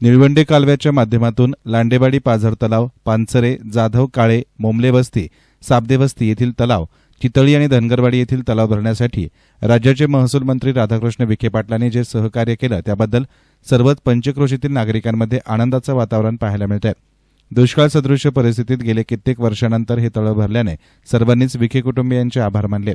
निळवंडे कालव्याच्या माध्यमातून लांडेवाडी पाझर तलाव पानसरे जाधव काळे मोमले वस्ती साबदे वस्ती येथील तलाव चितळी आणि धनगरवाडी येथील तलाव भरण्यासाठी राज्याचे महसूल मंत्री राधाकृष्ण विखे पाटलांनी जे सहकार्य केलं त्याबद्दल सर्वच पंचक्रोशीतील नागरिकांमध्ये आनंदाचं वातावरण पाहायला मिळत आहे दुष्काळ सदृश्य परिस्थितीत गेले कित्येक वर्षानंतर हे तळं भरल्याने सर्वांनीच विखे कुटुंबियांचे आभार मानले.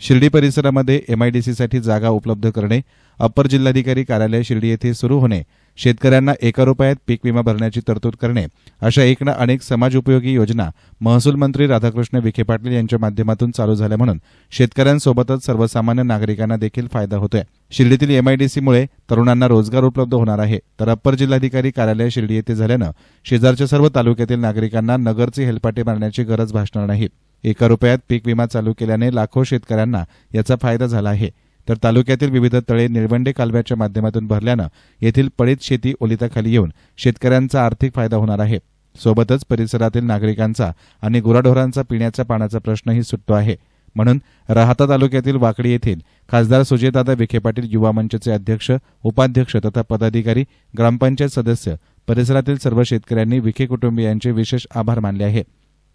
शिर्डी परिसरामध्ये एमआयडीसीसाठी जागा उपलब्ध करणे अप्पर जिल्हाधिकारी कार्यालय शिर्डी येथे सुरू होणे शेतकऱ्यांना एका रुपयात पीक विमा भरण्याची तरतूद करणे अशा एक ना अनेक समाजोपयोगी योजना महसूल मंत्री राधाकृष्ण विखे पाटील यांच्या माध्यमातून चालू झाल्या म्हणून शेतकऱ्यांसोबतच सर्वसामान्य नागरिकांना देखील फायदा होतोय. शिर्डीतील एमआयडीसीमुळे तरुणांना रोजगार उपलब्ध होणार आहे. तर अप्पर जिल्हाधिकारी कार्यालय शिर्डी येथे झाल्यानं शेजारच्या सर्व तालुक्यातील नागरिकांना नगरचे हेलपाटे मारण्याची गरज भासणार नाही. एका रुपयात पीक विमा चालू केल्याने लाखो शेतकऱ्यांना याचा फायदा झाला आहे. तर तालुक्यातील विविध तळे निळवंडे कालव्याच्या माध्यमातून भरल्यानं येथील पडीत शेती ओलिताखाली येऊन शेतकऱ्यांचा आर्थिक फायदा होणार आहे. सोबतच परिसरातील नागरिकांचा आणि गुराढोरांचा पिण्याच्या पाण्याचा प्रश्नही सुटतो आहे. म्हणून राहता तालुक्यातील वाकडी येथील खासदार सुजयदादा विखे पाटील युवा मंचचे अध्यक्ष उपाध्यक्ष तथा पदाधिकारी ग्रामपंचायत सदस्य परिसरातील सर्व शेतकऱ्यांनी विखे कुटुंबियांचे विशेष आभार मानले आहे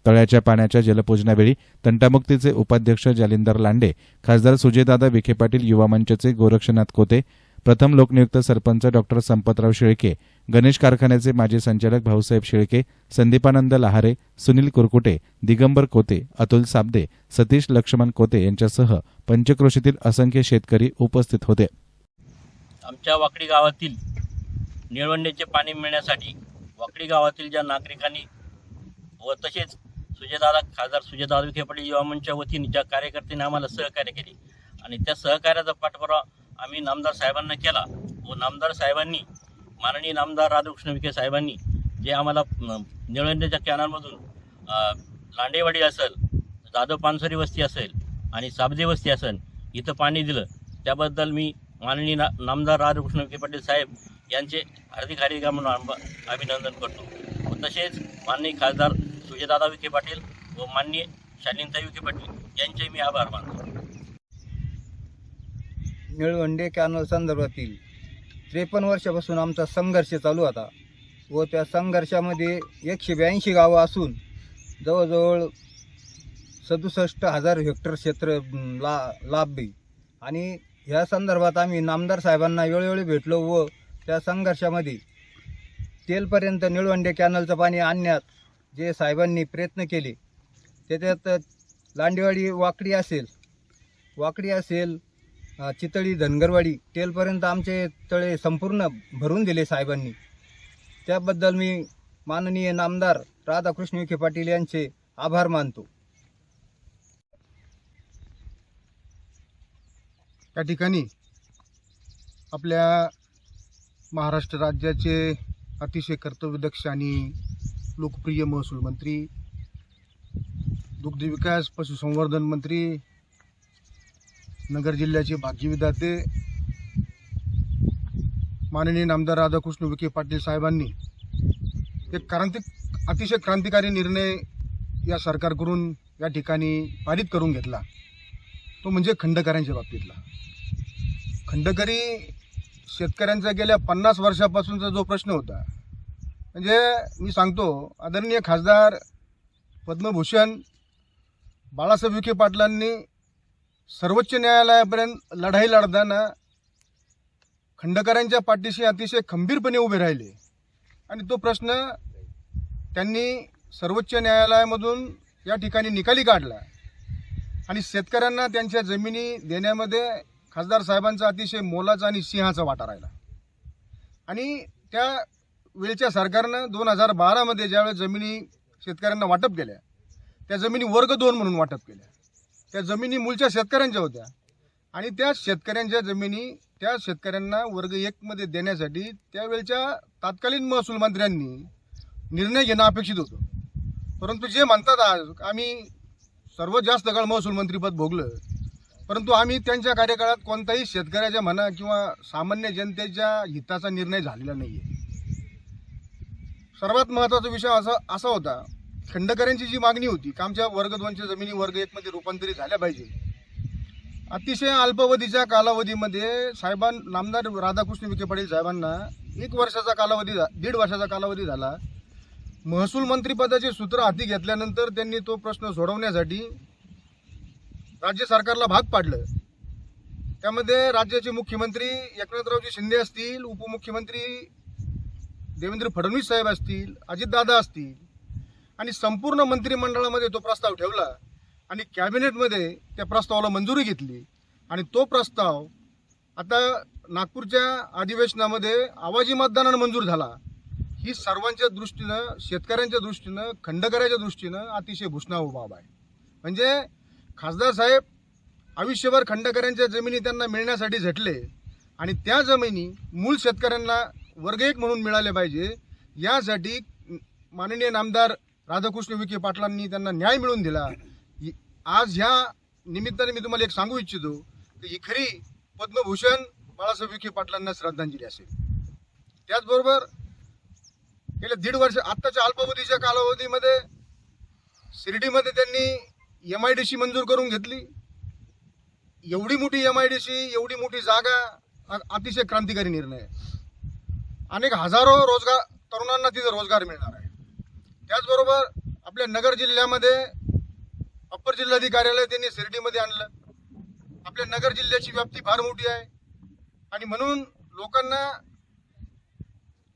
तळ्याच्या पाण्याच्या जलपूजनावेळी तंटामुक्तीचे उपाध्यक्ष जालिंदर लांडे खासदार सुजयदादा विखे पाटील युवा मंचचे गोरक्षनाथ कोते प्रथम लोकनियुक्त सरपंच डॉक्टर संपतराव शेळके गणेश कारखान्याचे माजी संचालक भाऊसाहेब शेळके संदीपानंद लहारे सुनील कुरकुटे दिगंबर कोते अतुल साबदे सतीश लक्ष्मण कोते यांच्यासह पंचक्रोशीतील असंख्य शेतकरी उपस्थित होते. आमच्या वाकडी गावातील निळवंडेचे पाणी मिळण्यासाठी वाकडी गावातील ज्या नागरिकांनी व तसेच सुजयदादा खासदार सुजयदादा विखे पाटील युवा मंचच्या वतीने ज्या कार्यकर्त्यांनी आम्हाला सहकार्य केले आणि त्या सहकार्याचा पाठपुरावा आम्ही नामदार साहेबांना केला व नामदार साहेबांनी माननीय नामदार राधाकृष्ण विखे साहेबांनी जे आम्हाला अं, कॅनलमधून लांडेवाडी असेल जाधव पानसरी वस्ती असेल आणि साबदे वस्ती असेल इथं पाणी दिलं. त्याबद्दल मी माननीय ना नामदार राधाकृष्ण विखे पाटील साहेब यांचे हार्दिक हार्दिक म्हणून अभिनंदन करतो. तसेच माननीय खासदार सुजयदादा विखे पाटील व मान्य शालिनताई विखे पाटील यांचे मी आभार मानतो. निळवंडे कॅनल संदर्भातील त्रेपन्न वर्षापासून आमचा संघर्ष चालू होता व त्या संघर्षामध्ये एकशे ब्याऐंशी गावं असून जवळजवळ सदुसष्ट हजार हेक्टर क्षेत्र ला लाभबी आणि ह्या संदर्भात आम्ही नामदार साहेबांना वेळोवेळी भेटलो व त्या संघर्षामध्ये तेलपर्यंत निळवंडे कॅनलचं पाणी आणण्यात जे साहेबांनी प्रयत्न केले त्याच्यात लांडेवाडी वाकडी असेल वाकडी असेल चितळी धनगरवाडी तेलपर्यंत आमचे तळे संपूर्ण भरून दिले साहेबांनी. त्याबद्दल मी माननीय नामदार राधाकृष्ण विखे पाटील यांचे आभार मानतो. या ठिकाणी आपल्या महाराष्ट्र राज्याचे अतिशय कर्तव्यदक्ष आणि लोकप्रिय महसूल मंत्री दुग्ध विकास पशुसंवर्धन मंत्री नगर जिल्ह्याचे भाग्यविधाते माननीय नामदार राधाकृष्ण विखे पाटील साहेबांनी. एक क्रांती अतिशय क्रांतिकारी निर्णय या सरकारकडून या ठिकाणी पारित करून घेतला. तो म्हणजे खंडकऱ्यांच्या बाबतीतला. खंडकरी शेतकऱ्यांचा गेल्या पन्नास वर्षापासूनचा जो प्रश्न होता म्हणजे मी सांगतो आदरणीय खासदार पद्मभूषण बाळासाहेब विखे पाटलांनी सर्वोच्च न्यायालयापर्यंत लढाई लढताना खंडकरांच्या पाठीशी अतिशय खंबीरपणे उभे राहिले. आणि तो प्रश्न त्यांनी सर्वोच्च न्यायालयामधून या ठिकाणी निकाली काढला. आणि शेतकऱ्यांना त्यांच्या जमिनी देण्यामध्ये खासदार साहेबांचा अतिशय मोलाचा आणि सिंहाचा वाटा राहिला. आणि त्या वेळच्या सरकारनं दोन हजार बारामध्ये ज्यावेळेस जमिनी शेतकऱ्यांना वाटप केल्या त्या जमिनी वर्ग दोन म्हणून वाटप केल्या. त्या जमिनी मूळच्या शेतकऱ्यांच्या होत्या आणि त्या शेतकऱ्यांच्या जमिनी त्या शेतकऱ्यांना वर्ग एकमध्ये देण्यासाठी त्यावेळच्या तात्कालीन महसूल मंत्र्यांनी निर्णय घेणं अपेक्षित होतं. परंतु जे म्हणतात आज आम्ही सर्वात जास्त काळ महसूल मंत्रीपद भोगलं परंतु आम्ही त्यांच्या कार्यकाळात कोणताही शेतकऱ्याच्या म्हणा किंवा सामान्य जनतेच्या हिताचा निर्णय झालेला नाही आहे सर्वात महत्त्वाचा विषय असा असा होता खंडकऱ्यांची जी मागणी होती की आमच्या वर्ग दोनच्या जमिनी वर्ग एकमध्ये रूपांतरित झाल्या पाहिजे. अतिशय अल्पावधीच्या कालावधीमध्ये साहेबां नामदार राधाकृष्ण विखे पाटील साहेबांना एक वर्षाचा कालावधी झा- दीड वर्षाचा कालावधी झाला. महसूल मंत्रीपदाचे सूत्र हाती घेतल्यानंतर त्यांनी तो प्रश्न सोडवण्यासाठी राज्य सरकारला भाग पाडलं. त्यामध्ये राज्याचे मुख्यमंत्री एकनाथरावजी शिंदे असतील उपमुख्यमंत्री देवेंद्र फडणवीस साहेब असतील अजितदादा असतील आणि संपूर्ण मंत्रिमंडळामध्ये तो प्रस्ताव ठेवला आणि कॅबिनेटमध्ये त्या प्रस्तावाला मंजुरी घेतली. आणि तो प्रस्ताव आता नागपूरच्या अधिवेशनामध्ये आवाजी मतदानानं मंजूर झाला. ही सर्वांच्या दृष्टीनं शेतकऱ्यांच्या दृष्टीनं खंडकऱ्याच्या दृष्टीनं अतिशय भूषणावह बाब आहे. म्हणजे खासदार साहेब आयुष्यभर खंडकऱ्यांच्या जमिनी त्यांना मिळण्यासाठी झटले आणि त्या जमिनी मूळ शेतकऱ्यांना वर्ग एक म्हणून मिळाले पाहिजे. यासाठी माननीय नामदार राधाकृष्ण विखे पाटलांनी त्यांना न्याय मिळवून दिला. आज ह्या निमित्ताने मी तुम्हाला एक सांगू इच्छितो की ही खरी पद्मभूषण बाळासाहेब विखे पाटलांना श्रद्धांजली असेल. त्याचबरोबर गेल्या दीड वर्ष आत्ताच्या अल्पावधीच्या कालावधीमध्ये शिर्डीमध्ये त्यांनी एम आय डी सी मंजूर करून घेतली. एवढी मोठी एम आय डी सी एवढी मोठी जागा अतिशय क्रांतिकारी निर्णय आहे. अनेक हजारो रोजगार तरुणांना तिथे रोजगार मिळणार आहे. त्याचबरोबर आपल्या नगर जिल्ह्यामध्ये अप्पर जिल्हाधिकार्यालय त्यांनी शिर्डीमध्ये आणलं. आपल्या नगर जिल्ह्याची व्याप्ती फार मोठी आहे. आणि म्हणून लोकांना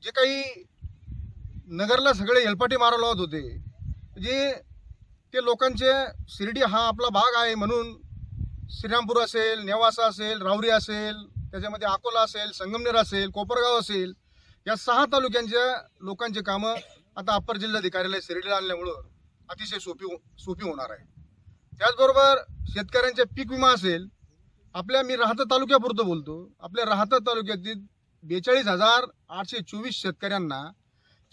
जे काही नगरला सगळे हेलपाटे मारा लावत होते जे ते लोकांचे शिर्डी हा आपला भाग आहे म्हणून श्रीरामपूर असेल नेवासा असेल रावरी असेल त्याच्यामध्ये अकोला असेल संगमनेर असेल कोपरगाव असेल या सहा तालुक्यांच्या लोकांचे कामं आता अप्पर जिल्हाधिकाऱ्याला शिर्डीला आणल्यामुळं अतिशय सोपी हो- सोपी होणार आहे. त्याचबरोबर शेतकऱ्यांच्या पीक विमा असेल आपल्या मी राहता तालुक्यापुरतं बोलतो आपल्या राहता तालुक्यातील बेचाळीस हजार आठशे चोवीस शेतकऱ्यांना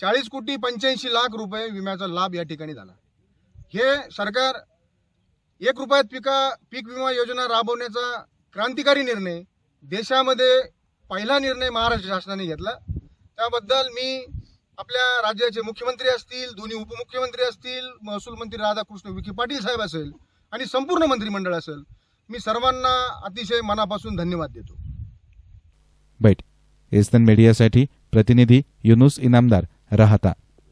चाळीस कोटी पंच्याऐंशी लाख रुपये विम्याचा लाभ या ठिकाणी झाला. हे सरकार एक रुपयात पिका पीक विमा योजना राबवण्याचा क्रांतिकारी निर्णय देशामध्ये पहिला निर्णय महाराष्ट्र शासनाने घेतला. त्याबद्दल मी आपल्या राज्याचे मुख्यमंत्री असतील दोन्ही उपमुख्यमंत्री असतील महसूल मंत्री राधाकृष्ण विखे पाटील साहेब असेल आणि संपूर्ण मंत्रिमंडळ असेल मी सर्वांना अतिशय मनापासून धन्यवाद देतो. बैठ. एस्तन मीडियासाठी प्रतिनिधी युनुस इनामदार राहता.